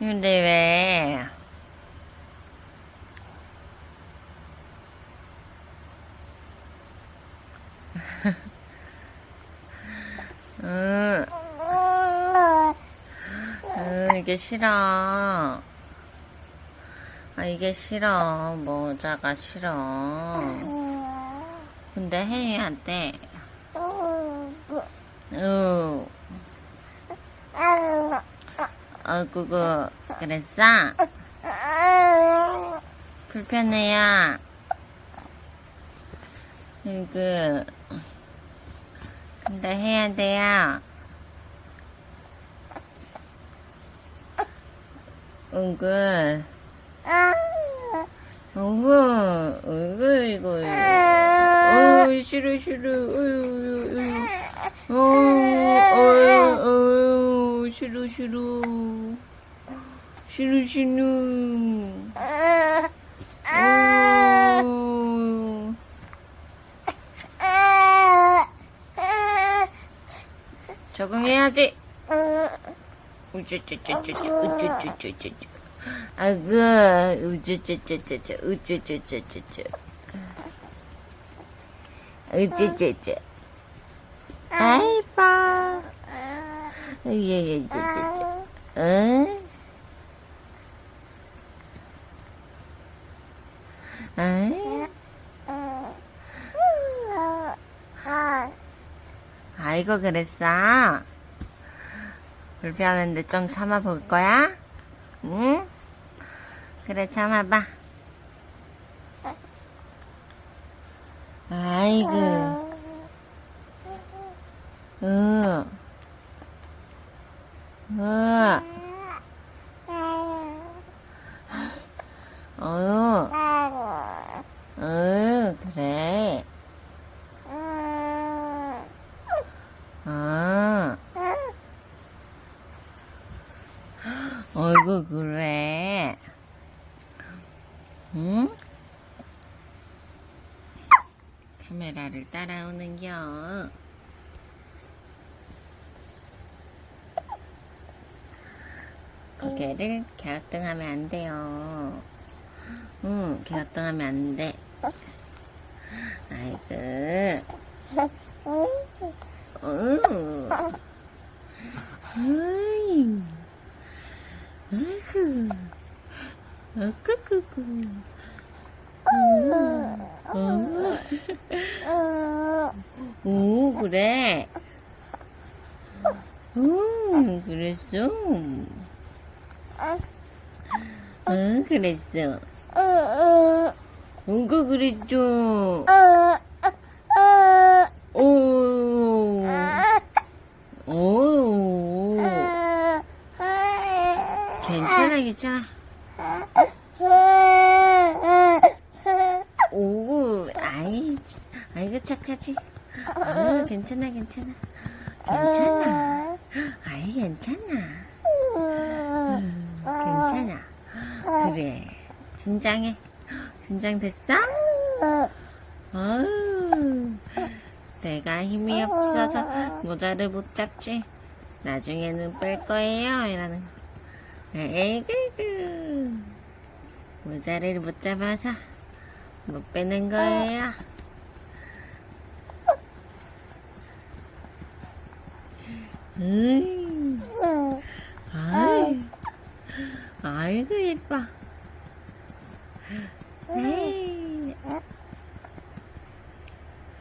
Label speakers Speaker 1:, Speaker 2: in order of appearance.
Speaker 1: 근데 왜? 응, 응, 이게 싫어. 아, 이게 싫어. 모자가 싫어. 근데 돼. 응. 어, 그거, 그랬어? 불편해요. 그, 근데 해야 돼요. 은근, 은근, 은근, 이거, 어이, 싫어, 싫어, 어유, 어유, 어유, 싫어. 어유. 적응해야지. 우쭈쭈쭈쭈쭈, 우쭈쭈쭈쭈쭈. 아그, 우쭈쭈쭈쭈쭈, 우쭈쭈쭈쭈쭈. 우쭈쭈쭈. 아이빠. 예 예 예예. 응? 응? 아이고 그랬어. 불편한데 좀 참아볼 거야? 응? 그래 참아봐. 아이고. 응. 응. 어. 응, 그래. 아. 어이구, 그래. 응? 카메라를 따라오는겨. 고개를 갸우뚱하면 안 돼요. 응, 갸우뚱하면 안 돼. 아이고. 응. 어이. 아이고. 아까까까. 어. 오, 그래. 오, 그랬어. 응, 그랬어. 뭐가 그랬죠? 오, 오, 괜찮아, 괜찮아. 오, 아이, 참, 아이고 착하지. 아, 괜찮아, 괜찮아. 괜찮아. 아이, 괜찮아. 음, 괜찮아. 그래. 진정해. 진정됐어? 아유, 내가 힘이 없어서 모자를 못 잡지. 나중에는 뺄 거예요. 이러는. 에이그 모자를 못 잡아서 못 빼는 거예요. 으이, 아이, 아이고 예뻐. 에이,